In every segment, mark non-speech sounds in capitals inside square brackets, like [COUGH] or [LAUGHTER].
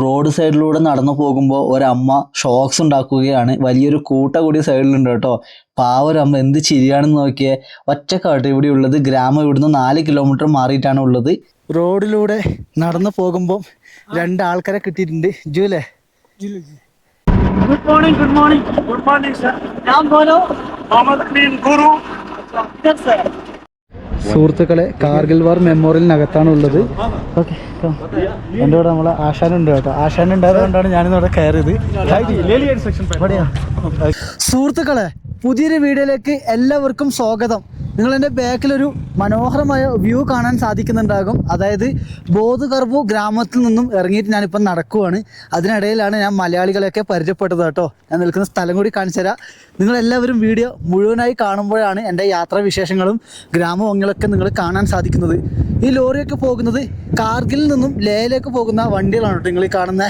Road സൈഡിലൂടെ നടന്നു പോകുമ്പോൾ ഒരമ്മ ഷോക്സ് ഉണ്ടാക്കുകയാണ്. വലിയൊരു കൂട്ട കൂടി സൈഡിലുണ്ട് കേട്ടോ. പാവരമ്മ എന്ത് ചിരിയാണെന്ന് നോക്കിയേ. ഒറ്റക്കാട്ട് ഇവിടെ ഉള്ളത്. ഗ്രാമം ഇവിടുന്ന് നാല് കിലോമീറ്റർ മാറിയിട്ടാണ് ഉള്ളത്. റോഡിലൂടെ നടന്നു പോകുമ്പോൾ രണ്ട് ആൾക്കാരെ കിട്ടിയിട്ടുണ്ട്. Julley. Good morning good morning good morning sir ഞാൻ ഗുരു. സർ സുഹൃത്തുക്കളെ കാർഗിൽ വാർ മെമ്മോറിയലിനകത്താണ് ഉള്ളത് ഓക്കെ എന്റെ കൂടെ നമ്മളെ ആശാനുണ്ട് കേട്ടോ. ആശാൻ ഉണ്ടായതുകൊണ്ടാണ് ഞാനിന്ന് ഇവിടെ കയറിയത്? സുഹൃത്തുക്കളെ പുതിയൊരു വീഡിയോയിലേക്ക് എല്ലാവർക്കും സ്വാഗതം. നിങ്ങൾ എന്റെ ബാക്കിലൊരു മനോഹരമായ വ്യൂ കാണാൻ സാധിക്കുന്നുണ്ടാകും. അതായത് ബോധകർവു ഗ്രാമത്തിൽ നിന്നും ഇറങ്ങിയിട്ട് ഞാനിപ്പം നടക്കുവാണ്. അതിനിടയിലാണ് ഞാൻ മലയാളികളെയൊക്കെ പരിചയപ്പെട്ടത് കേട്ടോ. ഞാൻ നിൽക്കുന്ന സ്ഥലം കൂടി കാണിച്ചു തരാം. നിങ്ങളെല്ലാവരും വീഡിയോ മുഴുവനായി കാണുമ്പോഴാണ് എന്റെ യാത്രാ വിശേഷങ്ങളും ഗ്രാമഭംഗികളൊക്കെ നിങ്ങൾ കാണാൻ സാധിക്കുന്നത്. ഈ ലോറിയൊക്കെ പോകുന്നത് കാർഗിലിൽ നിന്നും ലേയിലേക്ക് പോകുന്ന വണ്ടികളാണ് കേട്ടോ നിങ്ങൾ ഈ കാണുന്ന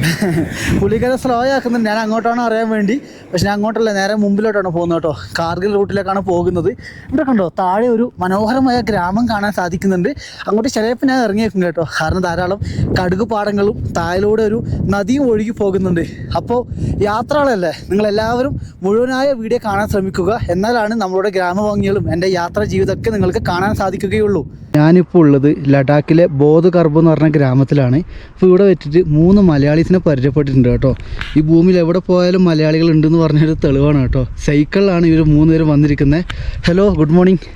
[LAUGHS] പുള്ളിക്കാരെ സ്ലോ ആക്കുന്നുണ്ട് ഞാൻ അങ്ങോട്ടാണ് അറിയാൻ വേണ്ടി. പക്ഷെ ഞാൻ അങ്ങോട്ടല്ല നേരെ മുമ്പിലോട്ടാണ് പോകുന്നത് കേട്ടോ. കാർഗിൽ റൂട്ടിലേക്കാണ് പോകുന്നത്. ഇവിടെ കണ്ടോ താഴെ ഒരു മനോഹരമായ ഗ്രാമം കാണാൻ സാധിക്കുന്നുണ്ട്. അങ്ങോട്ട് ചിലപ്പോൾ ഞാൻ ഇറങ്ങിയേക്കും കേട്ടോ. കാരണം ധാരാളം കടുക് പാടങ്ങളും താഴിലൂടെ ഒരു നദിയും ഒഴുകി പോകുന്നുണ്ട്. അപ്പോൾ യാത്രകളല്ലേ? നിങ്ങൾ എല്ലാവരും മുഴുവനായ വീഡിയോ കാണാൻ ശ്രമിക്കുക. എന്നാലാണ് നമ്മളുടെ ഗ്രാമഭംഗികളും എന്റെ യാത്രാ ജീവിതമൊക്കെ നിങ്ങൾക്ക് കാണാൻ സാധിക്കുകയുള്ളൂ. ഞാനിപ്പോൾ ഉള്ളത് ലഡാക്കിലെ ബോധകർബ് എന്ന് പറഞ്ഞ ഗ്രാമത്തിലാണ്. അപ്പോൾ ഇവിടെ വെച്ചിട്ട് മൂന്ന് മലയാളീസിനെ പരിചയപ്പെട്ടിട്ടുണ്ട് കേട്ടോ. ഈ ഭൂമിയിൽ എവിടെ പോയാലും മലയാളികൾ ഉണ്ടെന്ന് പറഞ്ഞൊരു തെളിവാണ് കേട്ടോ. സൈക്കിളിലാണ് ഇവർ മൂന്ന് പേരും വന്നിരിക്കുന്നത് ഹലോ ഗുഡ് മോർണിംഗ്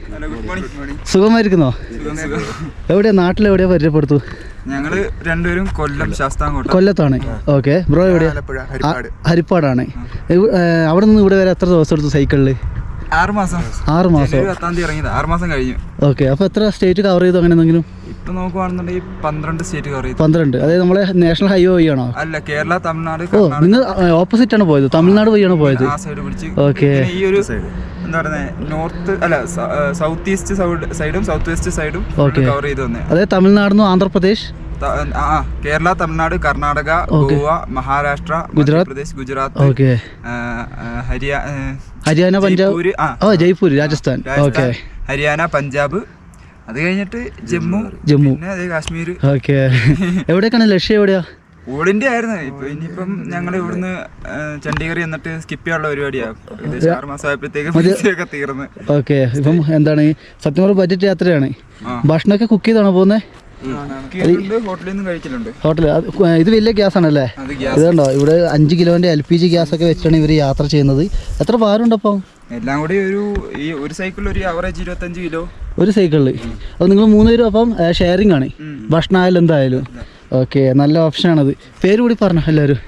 സുഖമായിരിക്കുന്നോ? എവിടെയാ നാട്ടിൽ എവിടെയാ പരിചയപ്പെടുത്തു? ഞങ്ങൾ രണ്ടുപേരും കൊല്ലം ശാസ്താംകോട്ട. കൊല്ലത്താണ്. ഓക്കെ ബ്രോ എവിടെയാ? ഹരിപ്പാടാണ്. അവിടെ നിന്ന് ഇവിടെ വരെ എത്ര ദിവസം എടുത്തു സൈക്കിളിൽ ആറ് മാസം ആറ് മാസം ജനുവരി പത്താം തീയതി ഇറങ്ങിയത്. ആറ് മാസം കഴിഞ്ഞു. ഓക്കെ അപ്പോൾ എത്ര സ്റ്റേറ്റ് കവർ ചെയ്തു അങ്ങനെ എന്തെങ്കിലും? ഇപ്പൊ നോക്കുവാണെന്നുണ്ടെങ്കിൽ പന്ത്രണ്ട് സ്റ്റേറ്റ് കവർ ചെയ്തു. പന്ത്രണ്ട്. അതായത് നമ്മളെ നാഷണൽ ഹൈവേ വഴിയാണോ? അല്ല കേരള തമിഴ്നാട് ഓ നിങ്ങൾ ഓപ്പോസിറ്റ് ആണ് പോയത്. തമിഴ്നാട് വഴിയാണ് പോയത്. ആ സൈഡ് പിടിച്ച്. ഓക്കെ. ഈ ഒരു എന്താ പറയുന്നത് നോർത്ത് അല്ല സൗത്ത് ഈസ്റ്റ് സൈഡും സൗത്ത് വെസ്റ്റ് സൈഡും കവർ ചെയ്ത് അതായത് തമിഴ്നാട് ആന്ധ്രാപ്രദേശ് കേരള തമിഴ്നാട് കർണാടക ഗോവ മഹാരാഷ്ട്ര ഗുജറാത്ത്. പ്രദേശ് ഗുജറാത്ത് ഹരിയാന പഞ്ചാബ്? ജയ്പൂർ രാജസ്ഥാൻ. ഓക്കെ. ഹരിയാന പഞ്ചാബ്. അത് കഴിഞ്ഞിട്ട് ജമ്മു ജമ്മു. കാശ്മീർ ഓക്കെ. എവിടേക്കാണ് ലക്ഷ്യം എവിടെയാ? ഓളിന്റെ ആയിരുന്നു. ഇപ്പൊ ഇനിയിപ്പം ഞങ്ങൾ ഇവിടുന്ന് ചണ്ഡീഗഡ് എന്നിട്ട് സ്കിപ്പ് ചെയ്യാനുള്ള പരിപാടിയാ. ഏകദേശം ആറ് മാസമായപ്പോഴത്തേക്ക് തീർന്ന്. ഓക്കെ. ഇപ്പം എന്താണ് സത്യം പറഞ്ഞ ബഡ്ജറ്റ് യാത്രയാണ്. ഭക്ഷണമൊക്കെ കുക്ക് ചെയ്താണോ പോകുന്നത് ഹോട്ടലിൽ ഇത് വലിയ ഗ്യാസ്. ആണല്ലേ ഇതുണ്ടോ ഇവിടെ അഞ്ച് കിലോന്റെ എൽ പി ജി ഗ്യാസ് ഒക്കെ വെച്ചാണ് ഇവർ യാത്ര ചെയ്യുന്നത്. എത്ര ഭാരമുണ്ട് അപ്പം? എല്ലാം കൂടി ഒരു ഈ ഒരു സൈക്കിളിൽ ഒരു ആവറേജ് ഇരുപത്തഞ്ച് കിലോ. ഒരു സൈക്കിളിൽ അപ്പോൾ നിങ്ങൾ മൂന്ന് പേരും അപ്പം ഷെയറിംഗ് ആണ്. ഭക്ഷണമായാലും എന്തായാലും. ഓക്കെ നല്ല ഓപ്ഷനാണത് പേര് കൂടി പറഞ്ഞോ എല്ലാവരും.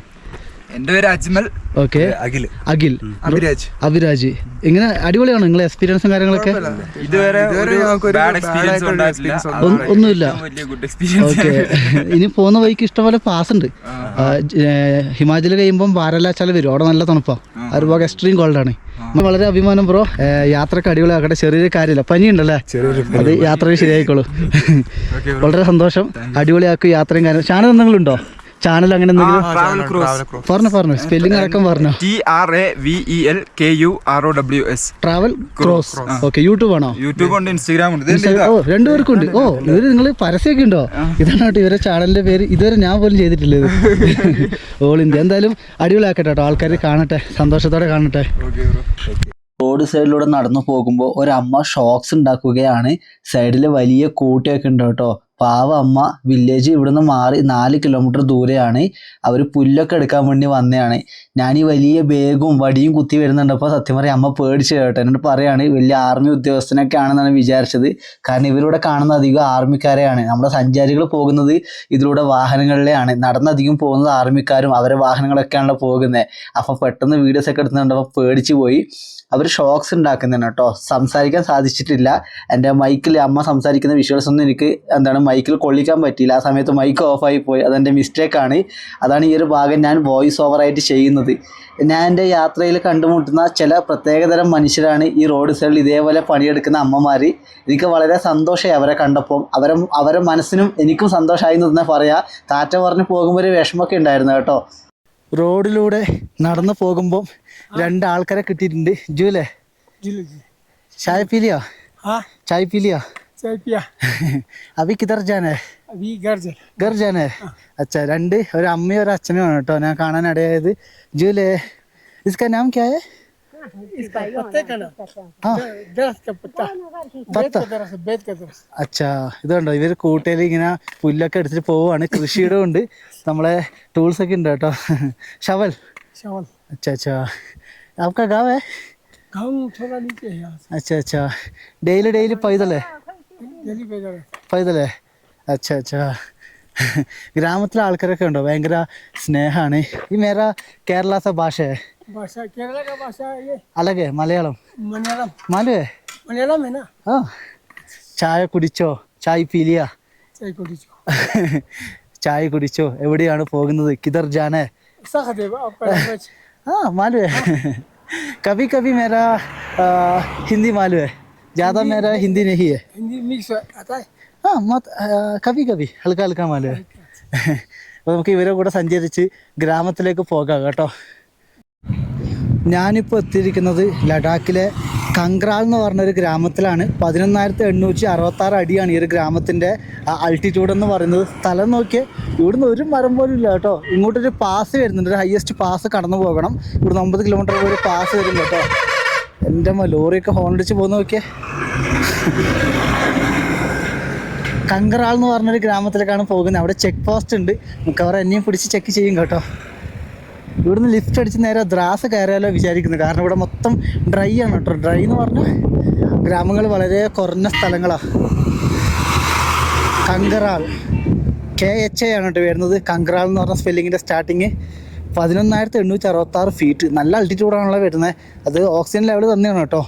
എന്റെ പേര് അജ്മൽ ഓക്കെ. അഖിൽ. അഖിൽ. അഭിരാജ്. അഭിരാജ്. ഇങ്ങനെ അടിപൊളിയാണ് നിങ്ങളെ എക്സ്പീരിയൻസും കാര്യങ്ങളൊക്കെ? ഇതുവരെ ഒന്നുമില്ല. ഏറ്റവും ഗുഡ് എക്സ്പീരിയൻസ് ഓക്കെ. ഇനി പോകുന്ന വഴിക്ക് ഇഷ്ടംപോലെ പാസ് ഉണ്ട്. ഹിമാചൽ കഴിയുമ്പോൾ ബാരലാച്ചാൽ വരും. അവിടെ നല്ല തണുപ്പാ. ആ. ഒരു ഭാഗം എക്സ്ട്രീം കോൾഡാണ് ആണ് വളരെ അഭിമാനം ബ്രോ. യാത്രയ്ക്ക് അടിപൊളിയാക്കട്ടെ. ചെറിയൊരു കാര്യമില്ല. പനിയുണ്ടല്ലേ? അത് യാത്ര ശരിയായിക്കോളൂ. വളരെ സന്തോഷം. അടിപൊളിയാക്കും യാത്രയും കാര്യം ചാനൽ എന്തെങ്കിലും ഉണ്ടോ? ചാനൽ അങ്ങനെ എന്തെങ്കിലും? ട്രാവൽ ക്രൂസ് പറഞ്ഞു പറഞ്ഞു. സ്പെല്ലിംഗ് അടക്കം പറഞ്ഞു? T R A V E L K U R O W S travel Kurows okay YouTube ആണോ? യൂട്യൂബ് ഉണ്ട് ഇൻസ്റ്റാഗ്രാം ഉണ്ട്. ഓ രണ്ടുപേർക്കും ഉണ്ട് ഓ ഇവർ നിങ്ങൾ പരസ്യമൊക്കെ ഉണ്ടോ? ഇതാണ് കേട്ടോ ഇവരെ ചാനലിന്റെ പേര്. ഇതുവരെ ഞാൻ പോലും ചെയ്തിട്ടില്ല ഇത്. [LAUGHS] ഓൾ ഇന്ത്യ എന്തായാലും അടിപൊളിയാക്കട്ടെ കേട്ടോ. ആൾക്കാർ കാണട്ടെ സന്തോഷത്തോടെ കാണട്ടെ. Okay bro. റോഡ് സൈഡിലൂടെ നടന്നു പോകുമ്പോൾ ഒരമ്മ ഷോക്സ് ഉണ്ടാക്കുകയാണ്. സൈഡിൽ വലിയ കൂട്ടിയൊക്കെ ഉണ്ട് കേട്ടോ. പാവ അമ്മ വില്ലേജ് ഇവിടുന്ന് മാറി നാല് കിലോമീറ്റർ ദൂരെയാണ്. അവർ പുല്ലൊക്കെ എടുക്കാൻ വേണ്ടി വന്നതാണ്. ഞാൻ ഈ വലിയ ബേഗും വടിയും കുത്തി വരുന്നുണ്ടപ്പോൾ സത്യം പറയാം അമ്മ പേടിച്ച് കേട്ടോ. എന്നോട് പറയാണ് വലിയ ആർമി ഉദ്യോഗസ്ഥനൊക്കെ ആണെന്നാണ് വിചാരിച്ചത്. കാരണം ഇവരിവിടെ കാണുന്ന അധികം ആർമിക്കാരെയാണ് നമ്മുടെ സഞ്ചാരികൾ പോകുന്നത് ഇതിലൂടെ വാഹനങ്ങളിലെയാണ്. നടന്നധികം പോകുന്നത് ആർമിക്കാരും അവരെ വാഹനങ്ങളൊക്കെയാണല്ലോ പോകുന്നത്. അപ്പോൾ പെട്ടെന്ന് വീഡിയോസ് ഒക്കെ എടുത്തുകൊണ്ടപ്പോൾ പേടിച്ച് പോയി. അവർ ഷോക്സ് ഉണ്ടാക്കുന്നതാണ് കേട്ടോ. സംസാരിക്കാൻ സാധിച്ചിട്ടില്ല. എന്റെ മൈക്കിൽ അമ്മ സംസാരിക്കുന്ന വിഷ്വൽസ് ഒന്നും എനിക്ക് എന്താണ് മൈക്കിൽ കൊള്ളിക്കാൻ പറ്റിയില്ല. ആ സമയത്ത് മൈക്ക് ഓഫായി പോയി. അതെന്റെ മിസ്റ്റേക്കാണ് അതാണ് ഈ ഒരു ഭാഗം ഞാൻ വോയിസ് ഓവറായിട്ട് ചെയ്യുന്നത്. ഞാൻ എന്റെ യാത്രയിൽ കണ്ടുമുട്ടുന്ന ചില പ്രത്യേകതരം മനുഷ്യരാണ് ഈ റോഡ് സൈഡിൽ ഇതേപോലെ പണിയെടുക്കുന്ന അമ്മമാർ എനിക്ക് വളരെ സന്തോഷമായി അവരെ കണ്ടപ്പോൾ. അവരെ അവരെ മനസ്സിനും എനിക്കും സന്തോഷമായി എന്ന് തന്നെ പറയാം. താറ്റ പറഞ്ഞ് പോകുമ്പോൾ ഒരു വിഷമമൊക്കെ ഉണ്ടായിരുന്നു കേട്ടോ. റോഡിലൂടെ നടന്നു പോകുമ്പോൾ രണ്ടാൾക്കാരെ കിട്ടിയിട്ടുണ്ട്. ജൂലേ? ചായ പീലിയോ ചായ പീലിയോ അഭി കിതർ ജാനേ? ഗർ രണ്ട് ഒരു അമ്മയും ഒരു അച്ഛനും ആണ് കേട്ടോ. ഞാൻ കാണാൻ ഇടയായത് ജൂലേ ഇസ്കാ നാം ക്യാ पत्ते का ना हाँ दरख्त का पत्ता बेत का दरख्त बेत का दरख्त അച്ഛാ ഇതുണ്ടോ ഇവർ കൂട്ടയിൽ ഇങ്ങനെ പുല്ലൊക്കെ എടുത്തിട്ട് പോവാണ് കൃഷിയുടെ ഉണ്ട് നമ്മളെ ടൂൾസ് ഒക്കെ ഉണ്ട് കേട്ടോ ഷവൽ चावल अच्छा अच्छा आपका गाँव है गाँव थोड़ा नीचे है यहाँ अच्छा अच्छा डेली डेली पैदल है से दिल्ली पे जा रहे പൈതലേ അച്ഛാ അച്ഛാ ഗ്രാമത്തിലെ ആൾക്കാരൊക്കെ ഉണ്ടോ ഭയങ്കര സ്നേഹമാണ് ഈ മേര കേരള സ ഭാഷ भाषा केरला का भाषा ये അലകെ മലയാളം मलयालम മാലുവേ मलयालम है ना ആ ചായ കുടിച്ചോ ചായ പീലിയ चाय को दीजिए ചായ കുടിച്ചോ എവിടെയാണ് പോകുന്നത് കിതർ ജാനേ [LAUGHS] सहदेव आपका लैंग्वेज हाँ मालूम है कभी कभी मेरा आ, हिंदी मालूम है ज़्यादा मेरा हिंदी नहीं है हिंदी मिक्स आता है हाँ मत आ, कभी कभी हल्का हल्का मालूम है [LAUGHS] അപ്പോൾ നമുക്ക് ഇവരെ കൂടെ സഞ്ചരിച്ച് ഗ്രാമത്തിലേക്ക് പോകാം കേട്ടോ ഞാനിപ്പോൾ എത്തിയിരിക്കുന്നത് ലഡാക്കിലെ കങ്ക്രാൾ എന്ന് പറഞ്ഞൊരു ഗ്രാമത്തിലാണ്. പതിനൊന്നായിരത്തി എണ്ണൂറ്റി അറുപത്തി ആറ് അടിയാണ് ഈ ഒരു ഗ്രാമത്തിന്റെ അൾട്ടിറ്റ്യൂഡ് എന്ന് പറയുന്നത്. സ്ഥലം നോക്കിയേ ഇവിടുന്ന് ഒരു മരം പോലും ഇല്ല കേട്ടോ. ഇങ്ങോട്ടൊരു പാസ് വരുന്നുണ്ട്. ഒരു ഹയസ്റ്റ് പാസ് കടന്നു പോകണം. ഇവിടുന്ന് ഒമ്പത് കിലോമീറ്റർ ഒരു പാസ് വരും കേട്ടോ. എന്റെ അമ്മ ലോറിയൊക്കെ ഹോണടിച്ച് പോകുന്ന നോക്കിയേ. കങ്കറാൾ എന്ന് പറഞ്ഞൊരു ഗ്രാമത്തിലേക്കാണ് പോകുന്നത്. അവിടെ ചെക്ക് പോസ്റ്റ് ഉണ്ട്. മിക്കവാറും എന്നെയും പിടിച്ച് ചെക്ക് ചെയ്യും കേട്ടോ. ഇവിടുന്ന് ലിഫ്റ്റ് അടിച്ച് നേരെ ദ്രാസ് കയറിയാലോ വിചാരിക്കുന്നു കാരണം ഇവിടെ മൊത്തം ഡ്രൈ ആണ് കേട്ടോ. ഡ്രൈ എന്ന് പറഞ്ഞാൽ ഗ്രാമങ്ങൾ വളരെ കുറഞ്ഞ സ്ഥലങ്ങളാണ് കങ്കറാൾ. കെ എച്ച് എ ആണ് കേട്ടോ വരുന്നത്. കങ്കറാൾ എന്ന് പറഞ്ഞ സ്പെല്ലിങ്ങിന്റെ സ്റ്റാർട്ടിങ് പതിനൊന്നായിരത്തി എണ്ണൂറ്റി അറുപത്തി ആറ് ഫീറ്റ് നല്ല അൾട്ടിറ്റ്യൂഡാണല്ലോ വരുന്നത്. അത് ഓക്സിജൻ ലെവൽ തന്നെയാണ് കേട്ടോ.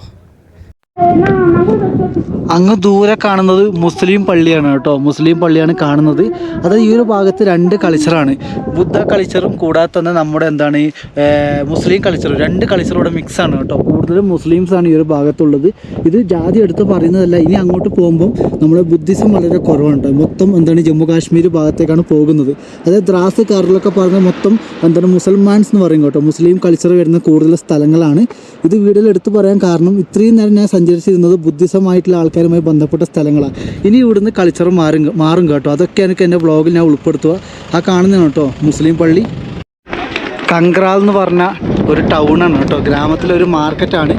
അങ്ങ് ദൂരെ കാണുന്നത് മുസ്ലിം പള്ളിയാണ് കേട്ടോ. മുസ്ലിം പള്ളിയാണ് കാണുന്നത്. അത് ഈ ഒരു ഭാഗത്ത് രണ്ട് കൾച്ചറാണ് ബുദ്ധ കൾച്ചറും കൂടാതെ തന്നെ നമ്മുടെ എന്താണ് മുസ്ലിം കൾച്ചറും രണ്ട് കൾച്ചറും മിക്സ് മിക്സാണ് കേട്ടോ. കൂടുതലും മുസ്ലിംസ് ആണ് ഈ ഒരു ഭാഗത്തുള്ളത്. ഇത് ജാതി എടുത്ത് പറയുന്നതല്ല. ഇനി അങ്ങോട്ട് പോകുമ്പോൾ നമ്മുടെ ബുദ്ധിസം വളരെ കുറവാണ്. കേട്ടോ മൊത്തം എന്താണ് ജമ്മു കാശ്മീർ ഭാഗത്തേക്കാണ് പോകുന്നത്. അതായത് ദ്രാസ് കാറിലൊക്കെ പറഞ്ഞ മൊത്തം എന്താണ് മുസൽമാൻസ് എന്ന് പറയും കേട്ടോ. മുസ്ലിം കൾച്ചർ വരുന്ന കൂടുതൽ സ്ഥലങ്ങളാണ്. ഇത് വീഡിയോയിൽ എടുത്തു പറയാൻ കാരണം ഇത്രയും നേരം ഞാൻ സഞ്ചരിച്ചിരുന്നത് ബുദ്ധിസമായിട്ടുള്ള ആൾക്കാരുമായി ബന്ധപ്പെട്ട സ്ഥലങ്ങളാണ് ഇനി ഇവിടുന്ന് കൾച്ചർ മാറും മാറും കേട്ടോ. അതൊക്കെ എനിക്ക് എന്റെ വ്ളോഗിൽ ഞാൻ ഉൾപ്പെടുത്തുക. ആ കാണുന്നതാണ് കേട്ടോ. മുസ്ലിം പള്ളി. കങ്ക്രാൽ എന്ന് പറഞ്ഞ ഒരു ടൗണാണ് കേട്ടോ. ഗ്രാമത്തിലൊരു മാർക്കറ്റാണ്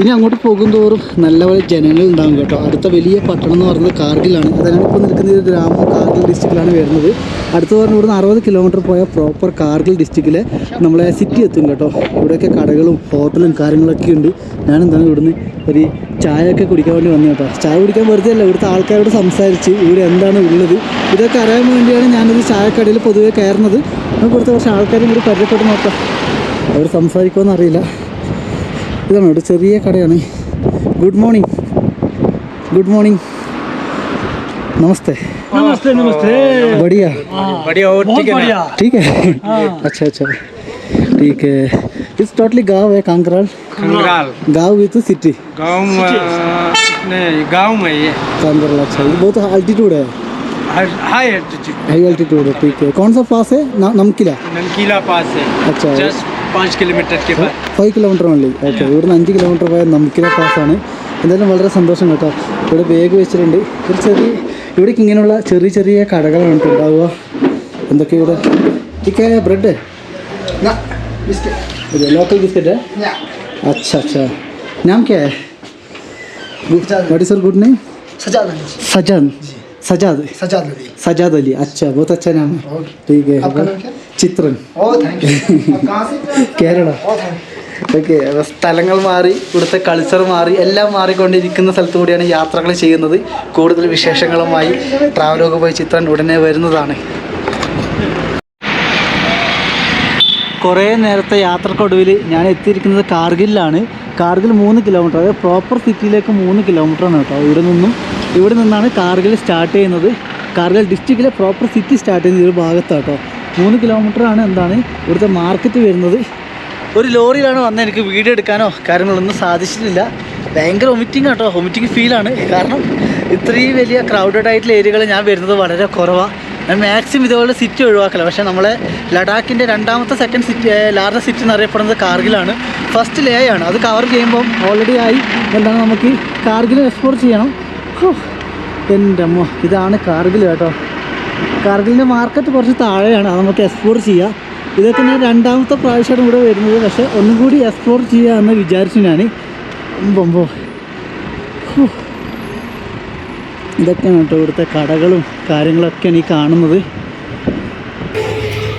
ഇനി അങ്ങോട്ട് പോകും തോറും നല്ലപോലെ ജനങ്ങൾ ഉണ്ടാകും കേട്ടോ. അടുത്ത വലിയ പട്ടണം എന്ന് പറയുന്നത് കാർഗിലാണ്. അതാണ് ഇപ്പോൾ നിൽക്കുന്ന ഒരു ഗ്രാമം കാർഗിൽ ഡിസ്ട്രിക്റ്റിലാണ് വരുന്നത്. അടുത്ത് പറഞ്ഞ ഇവിടുന്ന് അറുപത് കിലോമീറ്റർ പോയാൽ പ്രോപ്പർ കാർഗിൽ ഡിസ്ട്രിക്റ്റിലെ നമ്മളെ സിറ്റി എത്തും കേട്ടോ. ഇവിടെയൊക്കെ കടകളും ഹോട്ടലും കാര്യങ്ങളൊക്കെ ഉണ്ട്. ഞാൻ എന്താണ് ഇവിടുന്ന് ഒരു ചായയൊക്കെ കുടിക്കാൻ വേണ്ടി വന്നു കേട്ടോ. ചായ കുടിക്കാൻ വെറുതെ അല്ല ഇവിടുത്തെ ആൾക്കാരോട് സംസാരിച്ച് ഇവിടെ എന്താണ് ഉള്ളത്. ഇതൊക്കെ അറിയാൻ വേണ്ടിയാണ് ഞാനൊരു ചായക്കടയിൽ പൊതുവെ കയറുന്നത്. നമുക്ക് ഇവിടുത്തെ കുറച്ച് ആൾക്കാരും കൂടി പരിചയപ്പെട്ട് നോക്കാം. അവർ സംസാരിക്കുമെന്ന് അറിയില്ല. ഇതാണ് ഒരു ചെറിയ കടയാണ്. ഗുഡ് മോർണിംഗ് ഗുഡ് മോർണിംഗ് नमस्ते नमस्ते नमस्ते बढ़िया बढ़िया और ठीक है ठीक है अच्छा अच्छा ठीक है इस टोटली गाँव है कांकराल कांकराल गाँव भी तो सिटी गाँव नहीं गाँव में ये कांकराल अच्छा ये बहुत अल्टीट्यूड है हाई अल्टीट्यूड हाई अल्टीट्यूड है ठीक है कौन सा पास है नमकीला नमकीला पास है अच्छा जस्ट पाँच किलोमीटर के बाद ഫൈവ് കിലോമീറ്റർ ഓൺലി ഓക്കെ ഇവിടുന്ന് അഞ്ച് കിലോമീറ്റർ പോയാൽ നമുക്കിലെ പാസ്സാണ് എന്തായാലും വളരെ സന്തോഷം കേട്ടോ ഇവിടെ ബാഗ് വെച്ചിട്ടുണ്ട് ഒരു ചെറിയ ഇവിടേക്ക് ഇങ്ങനെയുള്ള ചെറിയ ചെറിയ കടകളാണ് കേട്ടോ ഉണ്ടാവുക എന്തൊക്കെ ഇവിടെ ചിക്കൻ ബ്രെഡ് ലോക്കൽ ബിസ്ക്കറ്റ് अच्छा अच्छा नाम क्या है what is your good name Sajad Sajan Sajad Sajad नदी सजाद अली अच्छा बहुत अच्छा नाम है ठीक है आपका नाम क्या? ചിത്രൻ. കേരള. ഓക്കെ സ്ഥലങ്ങൾ മാറി ഇവിടുത്തെ കൾച്ചർ മാറി എല്ലാം മാറിക്കൊണ്ടിരിക്കുന്ന സ്ഥലത്തു കൂടിയാണ് യാത്രകൾ ചെയ്യുന്നത്. കൂടുതൽ വിശേഷങ്ങളുമായി ട്രാവലോഗ് പോയി ചിത്രൻ ഉടനെ വരുന്നതാണ്. കുറേ നേരത്തെ യാത്രക്കൊടുവിൽ ഞാൻ എത്തിയിരിക്കുന്നത് കാർഗിലാണ് കാർഗിൽ മൂന്ന് കിലോമീറ്റർ അതായത് പ്രോപ്പർ സിറ്റിയിലേക്ക് മൂന്ന് കിലോമീറ്ററാണ് കേട്ടോ. ഇവിടെ നിന്നും ഇവിടെ നിന്നാണ് കാർഗിൽ സ്റ്റാർട്ട് ചെയ്യുന്നത്. കാർഗിൽ ഡിസ്ട്രിക്റ്റിലെ പ്രോപ്പർ സിറ്റി സ്റ്റാർട്ട് ചെയ്യുന്ന ഒരു ഭാഗത്താണ് കേട്ടോ. മൂന്ന് കിലോമീറ്ററാണ് എന്താണ് ഇവിടുത്തെ മാർക്കറ്റ് വരുന്നത്. ഒരു ലോറിയിലാണ് വന്നത്. എനിക്ക് വീഡിയോ എടുക്കാനോ കാര്യങ്ങളൊന്നും സാധിച്ചിട്ടില്ല. ഭയങ്കര വൊമിറ്റിംഗ് കേട്ടോ. വൊമിറ്റിംഗ് ഫീലാണ് കാരണം ഇത്രയും വലിയ ക്രൗഡഡ് ആയിട്ടുള്ള ഏരിയകൾ ഞാൻ വരുന്നത് വളരെ കുറവാണ് ഞാൻ മാക്സിമം ഇതുപോലെ സിറ്റി ഒഴിവാക്കല. പക്ഷേ നമ്മളെ ലഡാക്കിന്റെ രണ്ടാമത്തെ സെക്കൻഡ് സിറ്റി ലാർജസ്റ്റ് സിറ്റി എന്നറിയപ്പെടുന്നത് കാർഗിലാണ്. ഫസ്റ്റ് ലേ ആണ്. അത് കവർ ചെയ്യുമ്പം ഓൾറെഡി ആയി. എന്താണ് നമുക്ക് കാർഗിൽ എക്സ്പ്ലോർ ചെയ്യണം? എന്റെ അമ്മ ഇതാണ് കാർഗിൽ കേട്ടോ. കാർഗിലിന്റെ മാർക്കറ്റ് കുറച്ച് താഴെയാണ്. അത് നമുക്ക് എക്സ്പ്ലോർ ചെയ്യാം. ഇതൊക്കെ ഞാൻ രണ്ടാമത്തെ പ്രാവശ്യമാണ് ഇവിടെ വരുന്നത്. പക്ഷേ ഒന്നും കൂടി എക്സ്പ്ലോർ ചെയ്യാമെന്ന് വിചാരിച്ചു ഞാൻ ഹൂ. ഇതൊക്കെയാണ് കേട്ടോ ഇവിടുത്തെ കടകളും കാര്യങ്ങളൊക്കെയാണ് ഈ കാണുന്നത്.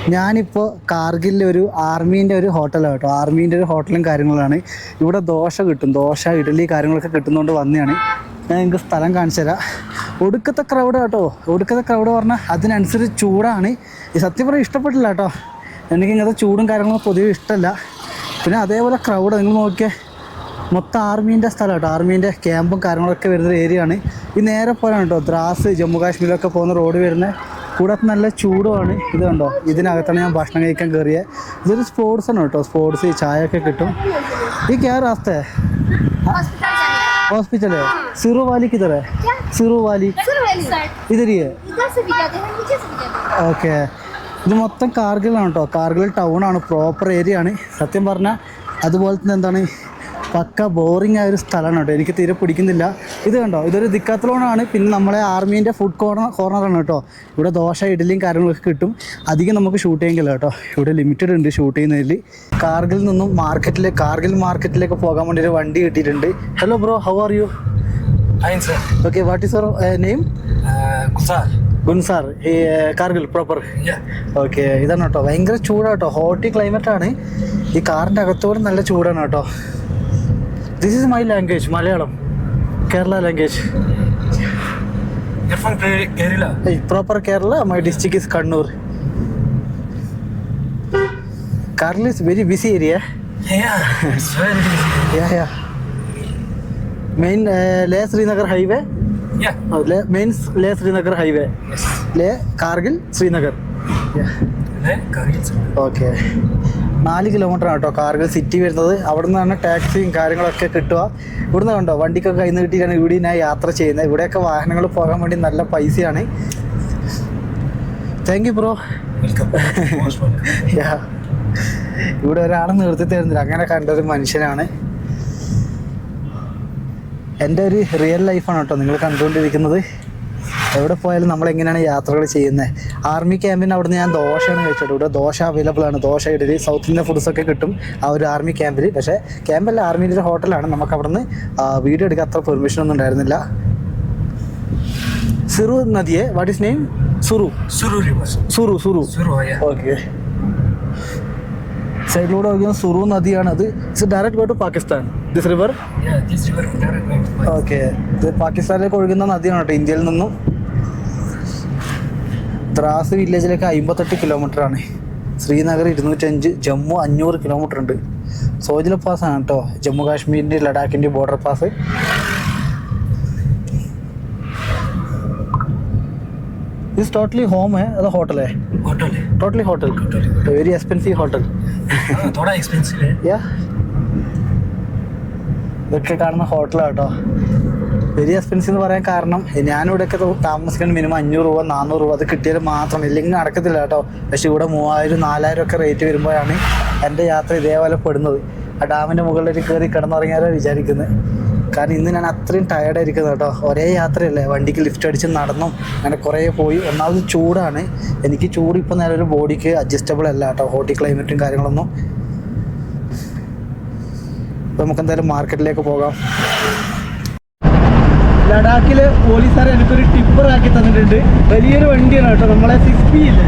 ഞാനിപ്പോൾ കാർഗിലിലെ ഒരു ആർമീന്റെ ഒരു ഹോട്ടലാണ് കേട്ടോ. ആർമീന്റെ ഒരു ഹോട്ടലും കാര്യങ്ങളാണ്. ഇവിടെ ദോശ കിട്ടും. ദോശ ഇഡലി കാര്യങ്ങളൊക്കെ കിട്ടുന്നതുകൊണ്ട് വന്നതാണ്. ഞാൻ നിങ്ങൾക്ക് സ്ഥലം കാണിച്ചു തരാം. ഒടുക്കത്തെ ക്രൗഡ് കേട്ടോ ഒടുക്കത്തെ ക്രൗഡ് പറഞ്ഞാൽ അതിനനുസരിച്ച് ചൂടാണ്. ഈ സത്യം പറഞ്ഞാൽ ഇഷ്ടപ്പെട്ടില്ല കേട്ടോ എനിക്ക് ഇങ്ങനത്തെ ചൂടും കാര്യങ്ങളും പൊതുവെ ഇഷ്ടമല്ല പിന്നെ അതേപോലെ ക്രൗഡ് നിങ്ങൾ നോക്കിയാൽ മൊത്തം ആർമീന്റെ സ്ഥലം കേട്ടോ ആർമീന്റെ ക്യാമ്പും കാര്യങ്ങളൊക്കെ വരുന്ന ഏരിയ ആണ്. ഈ നേരെ പോലാണ് കേട്ടോ ദ്രാസ് ജമ്മു കാശ്മീരിലൊക്കെ പോകുന്ന റോഡ് വരുന്ന. കൂടാതെ നല്ല ചൂടുമാണ്. ഇത് കണ്ടോ? ഇതിനകത്താണ് ഞാൻ ഭക്ഷണം കഴിക്കാൻ കയറിയത് ഇതൊരു സ്പോർട്സ് ആണ് കേട്ടോ സ്പോർട്സ് ചായ ഒക്കെ കിട്ടും. ഈ കയറാസ്തേ हॉस्पिटल है सिरो वाली किधर है सिरो वाली इधर ही है इधर से भी जाते हैं नीचे से भी जाते हैं ഓക്കെ ഇത് മൊത്തം കാർഗിലാണ് കേട്ടോ കാർഗിൽ ടൗൺ ആണ് പ്രോപ്പർ ഏരിയ ആണ് സത്യം പറഞ്ഞാൽ അതുപോലെ തന്നെ എന്താണ് പക്ക ബോറിംഗ് ആയ ഒരു സ്ഥലമാണ് കേട്ടോ. എനിക്ക് തീരെ പിടിക്കുന്നില്ല. ഇത് കണ്ടോ? ഇതൊരു ദിക്കാത്തലോണാണ് പിന്നെ നമ്മളെ ആർമീന്റെ ഫുഡ് കോർണർ കോർണറാണ് കേട്ടോ. ഇവിടെ ദോശ ഇഡലിയും കാര്യങ്ങളൊക്കെ കിട്ടും. അധികം നമുക്ക് ഷൂട്ട് ചെയ്യാൻ കേട്ടോ. ഇവിടെ ലിമിറ്റഡ് ഉണ്ട് ഷൂട്ട് ചെയ്യുന്നതിൽ. കാർഗിൽ നിന്നും മാർക്കറ്റിലെ കാർഗിൽ മാർക്കറ്റിലേക്ക് പോകാൻ വേണ്ടി ഒരു വണ്ടി കിട്ടിയിട്ടുണ്ട്. Hello bro how are you. Okay what is your name. Gunzar ഈ കാർഗിൽ പ്രോപ്പർ. ഓക്കെ ഇതാണ് കേട്ടോ. ഭയങ്കര ചൂടാണ് കേട്ടോ. ഹോട്ടി ക്ലൈമറ്റ് ആണ്. ഈ കാറിന്റെ അകത്തോടെ നല്ല ചൂടാണ് കേട്ടോ. This is my language Malayalam Kerala language. Proper Kerala my district is Kannur Kargil is very busy area Yeah, it's very busy. Yeah yeah main Leh Srinagar highway Yeah. Main Leh Srinagar highway Yes. Leh Kargil Srinagar Then Kargil, sir. Okay നാല് kilometre ആണ് കേട്ടോ Kargil city വരുന്നത്. അവിടെ നിന്നാണ് ടാക്സിയും കാര്യങ്ങളൊക്കെ കിട്ടുക. ഇവിടുന്ന് കണ്ടോ വണ്ടിക്കൊക്കെ കയ്യിൽ നിന്ന് കിട്ടിയിട്ടാണ് ഇവിടെ ഞാൻ യാത്ര ചെയ്യുന്നത്. ഇവിടെയൊക്കെ വാഹനങ്ങൾ പോകാൻ വേണ്ടി നല്ല പൈസയാണ്. താങ്ക് യു ബ്രോ യാ ഇവിടെ ഒരാൾ നിർത്തി തരുന്നില്ല. അങ്ങനെ കണ്ടൊരു മനുഷ്യനാണ്. എന്റെ ഒരു റിയൽ ലൈഫാണ് കേട്ടോ നിങ്ങൾ കണ്ടുകൊണ്ടിരിക്കുന്നത്. എവിടെ പോയാലും നമ്മൾ എങ്ങനെയാണ് യാത്രകൾ ചെയ്യുന്നത്? ആർമി ക്യാമ്പിന് അവിടുന്ന് ഞാൻ ദോശയാണ് കഴിച്ചത് ഇവിടെ ദോശ അവൈലബിൾ ആണ്. Dosa idli South Indian foods ഒക്കെ കിട്ടും ആ ഒരു ആർമി ക്യാമ്പിൽ പക്ഷേ ക്യാമ്പല്ല ആർമിയുടെ ഒരു ഹോട്ടലാണ് നമുക്ക് അവിടുന്ന് വീഡിയോ എടുക്കാൻ അത്ര പെർമിഷൻ ഒന്നും ഉണ്ടായിരുന്നില്ല. സിറു നദിയെ what is name Suru. Suru. Suru Suru. Okay സൈഡിലൂടെ ഒഴുകുന്ന സുറു നദിയാണ് അത് it's direct go to Pakistan this river Yeah, this river direct going to Pakistan. Okay ഇത് പാകിസ്ഥാനിലേക്ക് ഒഴുകുന്ന നദിയാണ് കേട്ടോ ഇന്ത്യയിൽ നിന്നും ദ്രാസ് വില്ലേജിലേക്ക് അമ്പത്തെട്ട് കിലോമീറ്റർ ആണ് ശ്രീനഗർ ഇരുന്നൂറ്റഞ്ച് ജമ്മു അഞ്ഞൂറ് കിലോമീറ്റർ ഉണ്ട് സോജില പാസ് ആണ് കേട്ടോ ജമ്മു കാശ്മീരിൻ്റെ ലഡാക്കിൻ്റെ ബോർഡർ പാസ് ഇത് ടോട്ടലി ഹോം है അത് ഹോട്ടൽ है Hotel है. Totally hotel Totally. Very expensive hotel हाँ, थोड़ा expensive है. യാ ഇതൊക്കെ കാണുന്ന ഹോട്ടലാണ് കേട്ടോ വെരി എക്സ്പെൻസീവ് എന്ന് പറയാൻ കാരണം ഞാനിവിടെയൊക്കെ താമസിക്കുന്ന മിനിമം അഞ്ഞൂറ് രൂപ നാനൂറ് രൂപ അത് കിട്ടിയാൽ മാത്രം ഇല്ലെങ്കിൽ നടക്കത്തില്ല കേട്ടോ പക്ഷേ ഇവിടെ മൂവായിരം നാലായിരം ഒക്കെ റേറ്റ് വരുമ്പോഴാണ് എൻ്റെ യാത്ര ഇതേപോലെ പെടുന്നത് ആ ഡാമിൻ്റെ മുകളിലേക്ക് കയറി കിടന്നുറങ്ങിയാലോ വിചാരിക്കുന്നത് കാരണം ഇന്ന് ഞാൻ അത്രയും ടയർഡായിരിക്കുന്നത് കേട്ടോ. ഒരേ യാത്രയല്ലേ വണ്ടിക്ക് ലിഫ്റ്റ് അടിച്ച് നടന്നും അങ്ങനെ കുറേ പോയി. ഒന്നാമത് ചൂടാണ്. എനിക്ക് ചൂട് ഇപ്പോൾ ഒരു ബോഡിക്ക് അഡ്ജസ്റ്റബിൾ അല്ല കേട്ടോ. ഹോട്ടി ക്ലൈമറ്റും കാര്യങ്ങളൊന്നും. അപ്പോൾ നമുക്ക് എന്തായാലും മാർക്കറ്റിലേക്ക് പോകാം. ലഡാക്കിൽ പോലീസുകാർ എനിക്കൊരു ടിപ്പർ ആക്കി തന്നിട്ടുണ്ട്. വലിയൊരു വണ്ടിയാണ് കേട്ടോ. നമ്മളെ സിക്സ് പി ഇല്ലേ?